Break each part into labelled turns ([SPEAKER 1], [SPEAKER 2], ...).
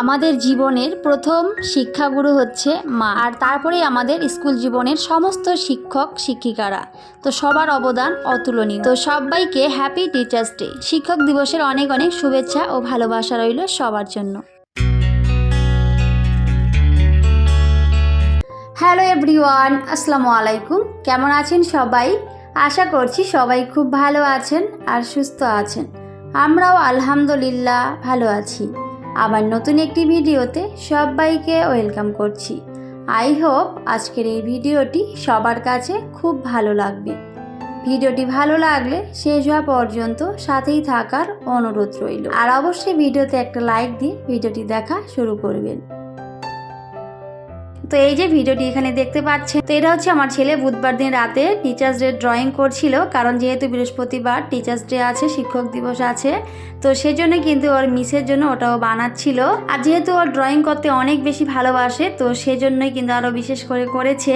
[SPEAKER 1] আমাদের জীবনের প্রথম শিক্ষাগুরু হচ্ছে মা। আর তারপরে আমাদের স্কুল জীবনের সমস্ত শিক্ষক, শিক্ষিকারা। তো সবার অবদান অতুলনীয়। তো সবাইকে হ্যাপি টিচার্স ডে শিক্ষক দিবসের অনেক অনেক শুভেচ্ছা ও ভালোবাসা রইল সবার জন্য। হ্যালো এভরিওয়ান আসসালামু আলাইকুম। কেমন আছেন সবাই? আশা করছি সবাই খুব ভালো আছেন আর সুস্থ আছেন। আমরাও আলহামদুলিল্লাহ ভালো আছি। আবার নতুন একটি ভিডিওতে সবাইকে ওয়েলকাম করছি। আই হোপ আজকের এই ভিডিওটি সবার কাছে খুব ভালো লাগবে। ভিডিওটি ভালো লাগলে শেষ হওয়া পর্যন্ত সাথেই থাকার অনুরোধ রইল। আর অবশ্যই ভিডিওতে একটা লাইক দিয়ে ভিডিওটি দেখা শুরু করবেন। তো এই যে ভিডিওটি এখানে দেখতে পাচ্ছেন, তো এটা হচ্ছে আমার ছেলে বুধবার দিন রাতে টিচার্স ডে ড্রয়িং করছিল, কারণ যেহেতু বৃহস্পতিবার টিচার্স ডে আছে, শিক্ষক দিবস আছে, তো সেজন্য কিন্তু ওর মিসের জন্য ওটাও বানাচ্ছিল। আর যেহেতু ওর ড্রয়িং করতে অনেক বেশি ভালোবাসে, তো সেজন্যই কিন্তু আরও বিশেষ করে করেছে।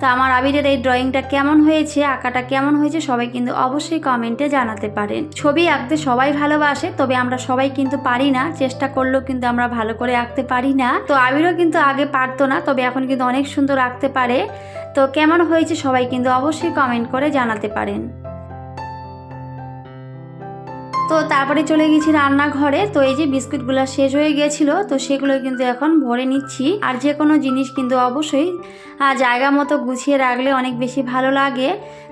[SPEAKER 1] তো আমার আবিরের এই ড্রয়িংটা কেমন হয়েছে, আঁকাটা কেমন হয়েছে, সবাই কিন্তু অবশ্যই কমেন্টে জানাতে পারেন। ছবি আঁকতে সবাই ভালোবাসে, তবে আমরা সবাই কিন্তু পারি না, চেষ্টা করলেও কিন্তু আমরা ভালো করে আঁকতে পারি না। তো আবিরও কিন্তু আগে পারতো না, তবে এখন কিন্তু অনেক সুন্দর রাখতে পারে। তো কেমন হয়েছে সবাই কিন্তু অবশ্যই কমেন্ট করে জানাতে পারেন। তো তারপরে চলে গেছি রান্নাঘরে। তো এই যে বিস্কুটগুলো শেষ হয়ে গেছিল, তো সেগুলো কিন্তু এখন ভরে নিচ্ছি। আর যে কোনো জিনিস কিন্তু অবশ্যই জায়গা মতো গুছিয়ে রাখলে অনেক বেশি ভালো লাগে।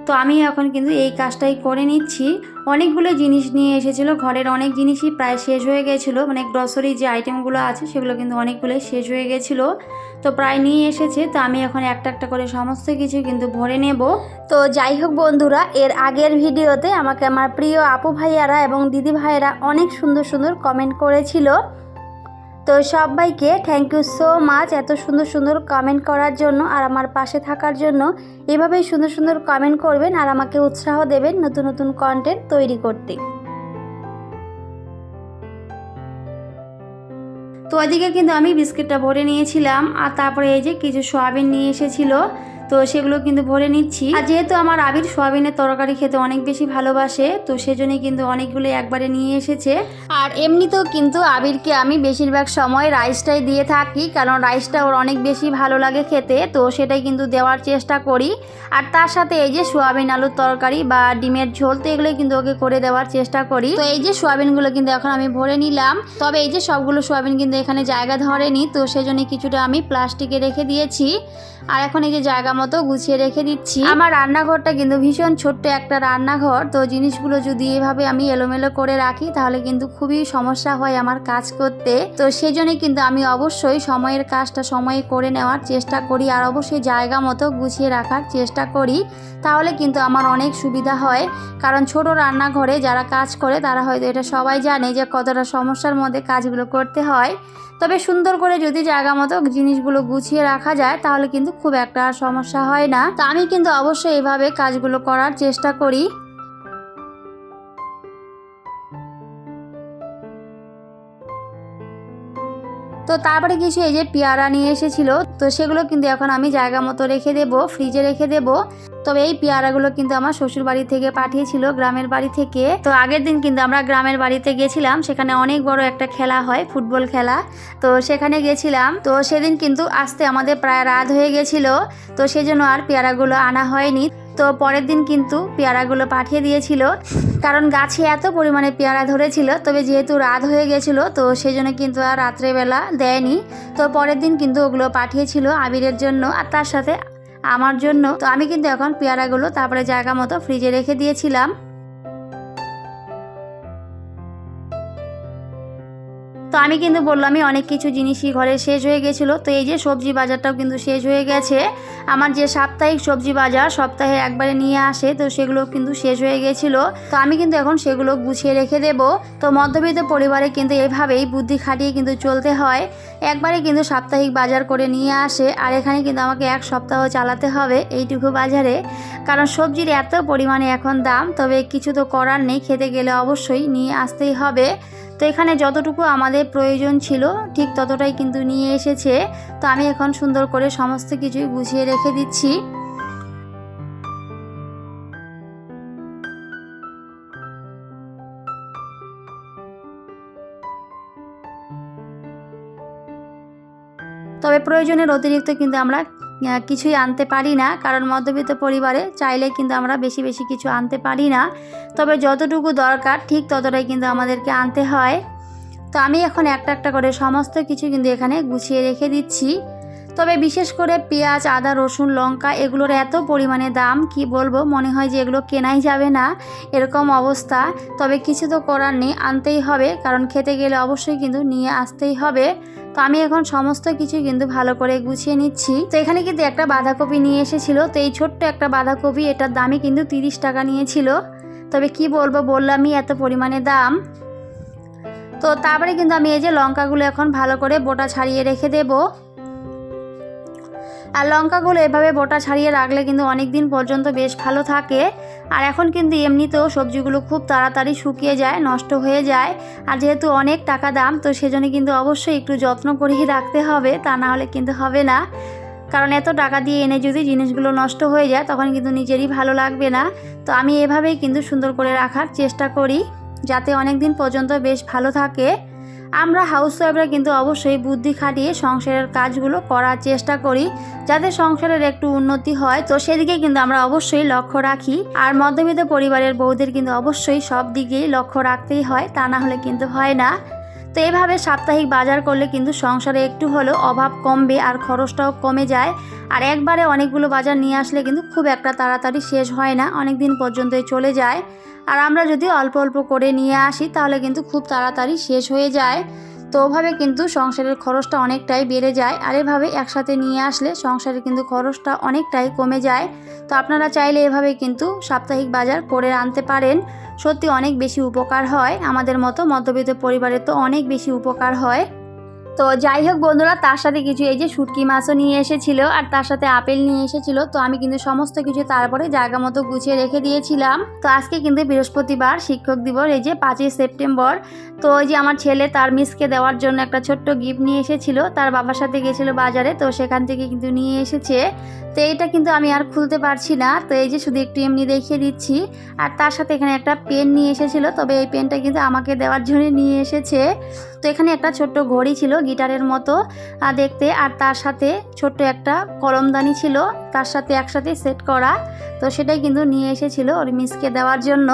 [SPEAKER 1] তো আমি এখন কিন্তু এই কাজটাই করে নিচ্ছি। অনেকগুলো জিনিস নিয়ে এসেছিল, ঘরের অনেক জিনিসই প্রায় শেষ হয়ে গেছিল। মানে গ্রসারি যে আইটেমগুলো আছে সেগুলো কিন্তু অনেকগুলোই শেষ হয়ে গেছিল। তো প্রায় নিয়ে এসেছে, তো আমি এখন একটা একটা করে সমস্ত কিছু কিন্তু ভরে নেব। তো যাই হোক বন্ধুরা, এর আগের ভিডিওতে আমাকে আমার প্রিয় আপু ভাইয়ারা এবং দিদি ভাইয়েরা অনেক সুন্দর সুন্দর কমেন্ট করেছিল। তো সবাইকে থ্যাংক ইউ সো মাচ এত সুন্দর সুন্দর কমেন্ট করার জন্য আর আমার পাশে থাকার জন্য। এভাবেই সুন্দর সুন্দর কমেন্ট করবেন আর আমাকে উৎসাহ দেবেন নতুন নতুন কন্টেন্ট তৈরি করতে। তো ওইদিকে কিন্তু আমি বিস্কিটটা ভরে নিয়েছিলাম আর তারপরে এই যে কিছু সোয়াবিন নিয়ে এসেছিল। তো সেগুলো কিন্তু ভরে নিচ্ছি। আর যেহেতু আমার আবির সোয়াবিনের তরকারি খেতে অনেক বেশি ভালোবাসে, তো সেজন্যই কিন্তু অনেকগুলো একবারে নিয়ে এসেছে। আর এমনিতেও কিন্তু আবিরকে আমি বেশিরভাগ সময় রাইসটাই দিয়ে থাকি, কারণ রাইসটা ওর অনেক বেশি ভালো লাগে খেতে, তো সেটাই কিন্তু দেওয়ার চেষ্টা করি। আর তার সাথে এই যে সোয়াবিন আলুর তরকারি বা ডিমের ঝোল, তো এগুলোই কিন্তু ওকে করে দেওয়ার চেষ্টা করি। তো এই যে সোয়াবিনগুলো কিন্তু এখন আমি ভরে নিলাম। তবে এই যে সবগুলো সোয়াবিন কিন্তু এখানে জায়গা ধরেনি, তো সেজন্য কিছুটা আমি প্লাস্টিকে রেখে দিয়েছি। আর এখন এই যে জায়গা মতো গুছিয়ে রেখে দিচ্ছি। আমার রান্নাঘরটা কিন্তু ভীষণ ছোট্ট একটা রান্নাঘর। তো জিনিসগুলো যদি এভাবে আমি এলোমেলো করে রাখি, তাহলে কিন্তু খুবই সমস্যা হয় আমার কাজ করতে। তো সেজন্য কিন্তু আমি অবশ্যই সময়ের কাজটা সময়ে করে নেওয়ার চেষ্টা করি আর অবশ্যই জায়গা মতো গুছিয়ে রাখার চেষ্টা করি। তাহলে কিন্তু আমার অনেক সুবিধা হয়। কারণ ছোট রান্নাঘরে যারা কাজ করে, তারা হয়তো এটা সবাই জানে যে কতটা সমস্যার মধ্যে কাজগুলো করতে হয়। তবে সুন্দর করে যদি জায়গা মতো জিনিসগুলো গুছিয়ে রাখা যায়, তাহলে কিন্তু খুব একটা আর সমস্যা হয় না। তো আমি কিন্তু অবশ্যই এভাবে কাজগুলো করার চেষ্টা করি। তো তারপরে কিছু এই যে পেয়ারা নিয়ে এসেছিল, তো সেগুলো কিন্তু এখন আমি জায়গা মতো রেখে দেব ফ্রিজে রেখে দেব। তবে এই পেয়ারাগুলো কিন্তু আমার শ্বশুর বাড়ি থেকে পাঠিয়েছিল, গ্রামের বাড়ি থেকে। তো আগের দিন কিন্তু আমরা গ্রামের বাড়িতে গেছিলাম, সেখানে অনেক বড় একটা খেলা হয়, ফুটবল খেলা। তো সেখানে গেছিলাম, তো সেদিন কিন্তু আসতে আমাদের প্রায় রাত হয়ে গেছিল, তো সেজন্য আর পেয়ারাগুলো আনা হয়নি। তো পরের দিন কিন্তু পেয়ারাগুলো পাঠিয়ে দিয়েছিল, কারণ গাছে এত পরিমাণে পেয়ারা ধরেছিল, তবে যেহেতু রাত হয়ে গেছিল, তো সেই জন্য কিন্তু আর রাত্রেবেলা দেয়নি। তো পরের দিন কিন্তু ওগুলো পাঠিয়েছিল আবিরের জন্য, আর তার সাথে আমার জন্য। তো আমি কিন্তু এখন পেয়ারাগুলো তারপরে জায়গা মতো ফ্রিজে রেখে দিয়েছিলাম। তো আমি কিন্তু বললামই অনেক কিছু জিনিসই ঘরে শেষ হয়ে গেছিল। তো এই যে সবজি বাজারটাও কিন্তু শেষ হয়ে গেছে। আমার যে সাপ্তাহিক সবজি বাজার সপ্তাহে একবারে নিয়ে আসে, তো সেগুলো কিন্তু শেষ হয়ে গেছিল। তো আমি কিন্তু এখন সেগুলো গুছিয়ে রেখে দেব। তো মধ্যবিত্ত পরিবারে কিন্তু এভাবেই বুদ্ধি খাটিয়ে কিন্তু চলতে হয়। একবারে কিন্তু সাপ্তাহিক বাজার করে নিয়ে আসে, আর এখানে কিন্তু আমাকে এক সপ্তাহ চালাতে হবে এইটুকু বাজারে। কারণ সবজির এত পরিমাণে এখন দাম, তবে কিছু তো করার নেই, খেতে গেলে অবশ্যই নিয়ে আসতেই হবে। তো এখানে যতটুকু আমাদের প্রয়োজন ছিল, ঠিক ততটাই কিন্তু নিয়ে এসেছে। তো আমি এখন সুন্দর করে সমস্ত কিছুই গুছিয়ে রেখে দিচ্ছি। তবে প্রয়োজনের অতিরিক্ত কিন্তু আমরা কিছুই আনতে পারি না, কারণ মধ্যবিত্ত পরিবারে চাইলে কিন্তু আমরা বেশি বেশি কিছু আনতে পারি না। তবে যতটুকু দরকার, ঠিক ততটাই কিন্তু আমাদেরকে আনতে হয়। তো আমি এখন একটা একটা করে সমস্ত কিছু কিন্তু এখানে গুছিয়ে রেখে দিচ্ছি। তবে বিশেষ করে পেঁয়াজ, আদা, রসুন, লঙ্কা, এগুলোর এত পরিমাণে দাম, কি বলব? মনে হয় যে এগুলো কেনাই যাবে না, এরকম অবস্থা। তবে কিছু তো করার নেই, আনতেই হবে, কারণ খেতে গেলে অবশ্যই কিন্তু নিয়ে আসতেই হবে। তো আমি এখন সমস্ত কিছু কিন্তু ভালো করে গুছিয়ে নিচ্ছি। তো এখানে কিন্তু একটা বাঁধাকপি নিয়ে এসেছিল। তো এই ছোট্ট একটা বাঁধাকপি, এটার দামই কিন্তু তিরিশ টাকা নিয়েছিল। তবে কি বলব, বললামই এত পরিমাণে দাম। তো তারপরে কিন্তু আমি এই যে লঙ্কাগুলো এখন ভালো করে বোটা ছাড়িয়ে রেখে দেবো। আর লঙ্কাগুলো এভাবে বোটা ছাড়িয়ে রাখলে কিন্তু অনেক দিন পর্যন্ত বেশ ভালো থাকে। আর এখন কিন্তু এমনিতেও সবজিগুলো খুব তাড়াতাড়ি শুকিয়ে যায়, নষ্ট হয়ে যায়। আর যেহেতু অনেক টাকা দাম, তো সেজন্য কিন্তু অবশ্যই একটু যত্ন করেই রাখতে হবে, তা না হলে কিন্তু হবে না। কারণ এত টাকা দিয়ে এনে যদি জিনিসগুলো নষ্ট হয়ে যায়, তখন কিন্তু নিজেরই ভালো লাগবে না। তো আমি এভাবেই কিন্তু সুন্দর করে রাখার চেষ্টা করি, যাতে অনেক দিন পর্যন্ত বেশ ভালো থাকে। আমরা হাউসওয়াইফরা কিন্তু অবশ্যই বুদ্ধি খাটিয়ে সংসারের কাজগুলো করার চেষ্টা করি, যাতে সংসারের একটু উন্নতি হয়। তো সেদিকে কিন্তু আমরা অবশ্যই লক্ষ্য রাখি। আর মধ্যবিত্ত পরিবারের বউদের কিন্তু অবশ্যই সব দিকেই লক্ষ্য রাখতেই হয়, তা না হলে কিন্তু হয় না। তো এভাবে সাপ্তাহিক বাজার করলে কিন্তু সংসারে একটু হলেও অভাব কমবে আর খরচটাও কমে যায়। আর একবারে অনেকগুলো বাজার নিয়ে আসলে কিন্তু খুব একটা তাড়াতাড়ি শেষ হয় না অনেক দিন পর্যন্তই চলে যায়। আর আমরা যদি অল্প অল্প করে নিয়ে আসি, তাহলে কিন্তু খুব তাড়াতাড়ি শেষ হয়ে যায়। তো ওভাবে কিন্তু সংসারের খরচটা অনেকটাই বেড়ে যায়। আর এভাবে একসাথে নিয়ে আসলে সংসারে কিন্তু খরচটা অনেকটাই কমে যায়। তো আপনারা চাইলে এভাবে কিন্তু সাপ্তাহিক বাজার করে আনতে পারেন। সত্যি অনেক বেশি উপকার হয়। আমাদের মতো মধ্যবিত্ত পরিবারের তো অনেক বেশি উপকার হয়। তো যাই হোক বন্ধুরা, তার সাথে কিছু এই যে শুটকি মাছও নিয়ে এসেছিল আর তার সাথে আপেল নিয়ে এসেছিল। তো আমি কিন্তু সমস্ত কিছু তারপরে জায়গা মতো গুছিয়ে রেখে দিয়েছিলাম। তো আজকে কিন্তু বৃহস্পতিবার, শিক্ষক দিবস, এই যে পাঁচই সেপ্টেম্বর। তো ওই যে আমার ছেলে তার মিসকে দেওয়ার জন্য একটা ছোট্ট গিফট নিয়ে এসেছিল। তার বাবার সাথে গেছিল বাজারে, তো সেখান থেকে কিন্তু নিয়ে এসেছে। তো এইটা কিন্তু আমি আর খুলতে পারছি না। তো এই যে শুধু একটু এমনি দেখিয়ে দিচ্ছি। আর তার সাথে এখানে একটা পেন নিয়ে এসেছিল। তবে এই পেনটা কিন্তু আমাকে দেওয়ার জন্য নিয়ে এসেছে। তো এখানে একটা ছোট্ট ঘড়ি ছিল গিটারের মতো দেখতে। আর তার সাথে ছোট্ট একটা কলমদানি ছিল, তার সাথে একসাথে সেট করা। তো সেটাই কিন্তু নিয়ে এসেছিল ওর মিসকে দেওয়ার জন্য।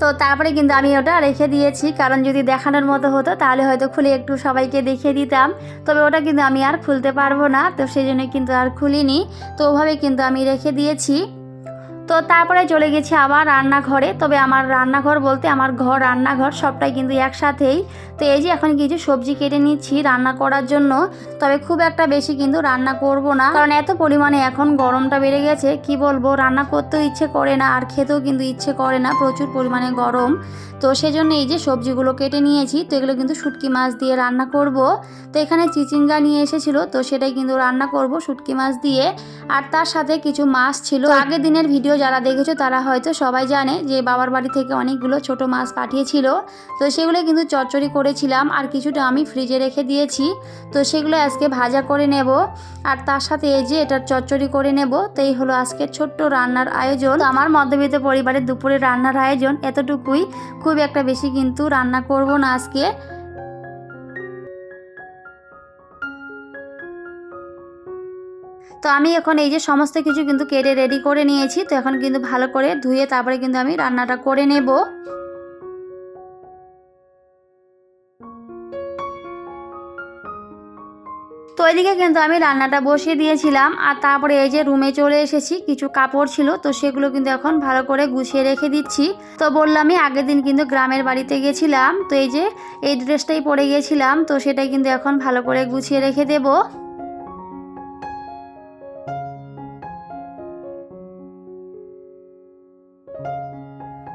[SPEAKER 1] তো তারপরে কিন্তু আমি ওটা রেখে দিয়েছি, কারণ যদি দেখানোর মতো হতো তাহলে হয়তো খুলে একটু সবাইকে দেখিয়ে দিতাম। তবে ওটা কিন্তু আমি আর খুলতে পারব না, তো সেই জন্য কিন্তু আর খুলিনি। তো ওভাবে কিন্তু আমি রেখে দিয়েছি। তো তারপরে চলে গেছি আবার রান্নাঘরে। তবে আমার রান্নাঘর বলতে আমার ঘর, রান্নাঘর সবটাই কিন্তু একসাথেই। তো এই যে এখন কিছু সবজি কেটে নিচ্ছি রান্না করার জন্য। তবে খুব একটা বেশি কিন্তু রান্না করব না। কারণ এত পরিমাণে এখন গরমটা বেড়ে গেছে, কি বলব? রান্না করতেও ইচ্ছে করে না, আর খেতেও কিন্তু ইচ্ছে করে না, প্রচুর পরিমাণে গরম। তো সেজন্য এই যে সবজিগুলো কেটে নিয়েছি, তো এগুলো কিন্তু শুটকি মাছ দিয়ে রান্না করব। তো এখানে চিচিঙ্গা নিয়ে এসেছিল, তো সেটাই কিন্তু রান্না করব শুটকি মাছ দিয়ে। আর তার সাথে কিছু মাছ ছিল। আগের দিনের ভিডিও যারা দেখেছ, তারা হয়তো সবাই জানে যে বাবার বাড়ি থেকে অনেকগুলো ছোট মাছ পাঠিয়েছিল। তো সেগুলো কিন্তু চচ্চড়ি করেছিলাম আর কিছুটা আমি ফ্রিজে রেখে দিয়েছি। তো সেগুলো আজকে ভাজা করে নেব আর তার সাথে এই যে এটার চচ্চড়ি করে নেব তো এই হলো আজকের ছোট্ট রান্নার আয়োজন। আমার মধ্যবিত্ত পরিবারের দুপুরে রান্নার আয়োজন এতটুকুই। খুব একটা বেশি কিন্তু রান্না করব না আজকে। তো আমি এখন এই যে সমস্ত কিছু কিন্তু কেটে রেডি করে নিয়েছি, তো এখন কিন্তু ভালো করে ধুয়ে তারপরে কিন্তু আমি রান্নাটা করে নেব। তো ওইদিকে কিন্তু আমি রান্নাটা বসিয়ে দিয়েছিলাম, আর তারপরে এই যে রুমে চলে এসেছি, কিছু কাপড় ছিল, তো সেগুলো কিন্তু এখন ভালো করে গুছিয়ে রেখে দিচ্ছি। তো বললামই আগের দিন কিন্তু গ্রামের বাড়িতে গেছিলাম, তো এই যে এই ড্রেসটাই পরে গিয়েছিলাম তো সেটাই কিন্তু এখন ভালো করে গুছিয়ে রেখে দেবো।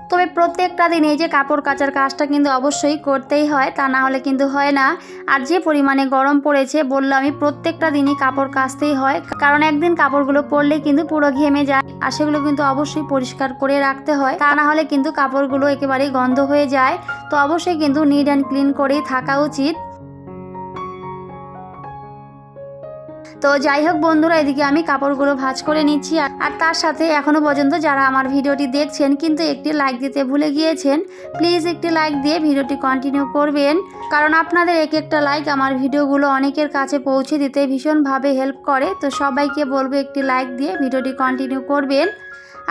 [SPEAKER 1] তবে প্রত্যেকটা দিন এই যে কাপড় কাচার কাজটা কিন্তু অবশ্যই করতেই হয়, তা না হলে কিন্তু হয় না। আর যে পরিমাণে গরম পড়েছে বলল আমি প্রত্যেকটা দিনই কাপড় কাচতেই হয়। কারণ একদিন কাপড়গুলো পরলে কিন্তু পুরো ঘেমে যায়, আর সেগুলো কিন্তু অবশ্যই পরিষ্কার করে রাখতে হয়। তা না হলে কিন্তু কাপড়গুলো একেবারেই গন্ধ হয়ে যায়। তো অবশ্যই কিন্তু নিট অ্যান্ড ক্লিন করেই থাকা উচিত। তো যাই হোক বন্ধুরা, এদিকে আমি কাপড়গুলো ভাজ করে নিচ্ছি আর- তার সাথে এখনও পর্যন্ত যারা আমার ভিডিওটি দেখছেন কিন্তু একটি লাইক দিতে ভুলে গিয়েছেন, প্লিজ একটি লাইক দিয়ে ভিডিওটি কন্টিনিউ করবেন। কারণ আপনাদের এক একটা লাইক আমার ভিডিওগুলো অনেকের কাছে পৌঁছে দিতে ভীষণভাবে হেল্প করে। তো সবাইকে বলব একটি লাইক দিয়ে ভিডিওটি কন্টিনিউ করবেন।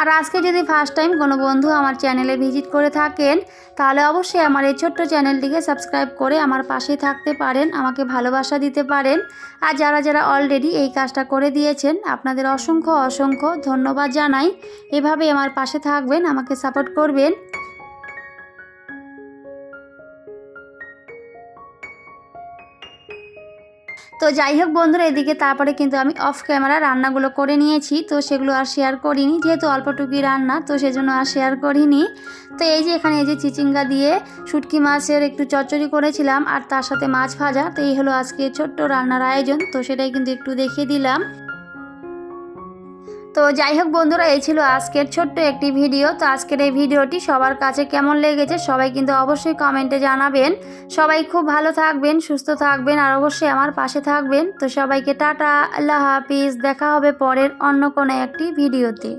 [SPEAKER 1] আর আজকে যদি ফার্স্ট টাইম কোনো বন্ধু আমার চ্যানেলে ভিজিট করে থাকেন, তাহলে অবশ্যই আমার এই ছোট্ট চ্যানেলটিকে সাবস্ক্রাইব করে আমার পাশে থাকতে পারেন, আমাকে ভালোবাসা দিতে পারেন। আর যারা যারা অলরেডি এই কাজটা করে দিয়েছেন, আপনাদের অসংখ্য অসংখ্য ধন্যবাদ জানাই। এভাবে আমার পাশে থাকবেন, আমাকে সাপোর্ট করবেন। তো যাই হোক বন্ধুরা, এদিকে তারপরে কিন্তু আমি অফ ক্যামেরা রান্নাগুলো করে নিয়েছি। তো সেগুলো আর শেয়ার করিনি, যেহেতু অল্পটুকুই রান্না, তো সেজন্য আর শেয়ার করিনি। তো এই যে এখানে এই যে চিচিঙ্গা দিয়ে শুটকি মাছের একটু চচ্চড়ি করেছিলাম, আর তার সাথে মাছ ভাজা। তো এই হলো আজকে ছোট্ট রান্নার আয়োজন, তো সেটাই কিন্তু একটু দেখিয়ে দিলাম। তো যাই হোক বন্ধুরা, এই ছিল আজকের ছোট্ট একটি ভিডিও। তো আজকের এই ভিডিওটি সবার কাছে কেমন লেগেছে সবাই কিন্তু অবশ্যই কমেন্টে জানাবেন। সবাই খুব ভালো থাকবেন, সুস্থ থাকবেন, আর অবশ্যই আমার পাশে থাকবেন। তো সবাইকে টাটা, আল্লাহ হাফিজ। দেখা হবে পরের অন্য কোনো একটি ভিডিওতে।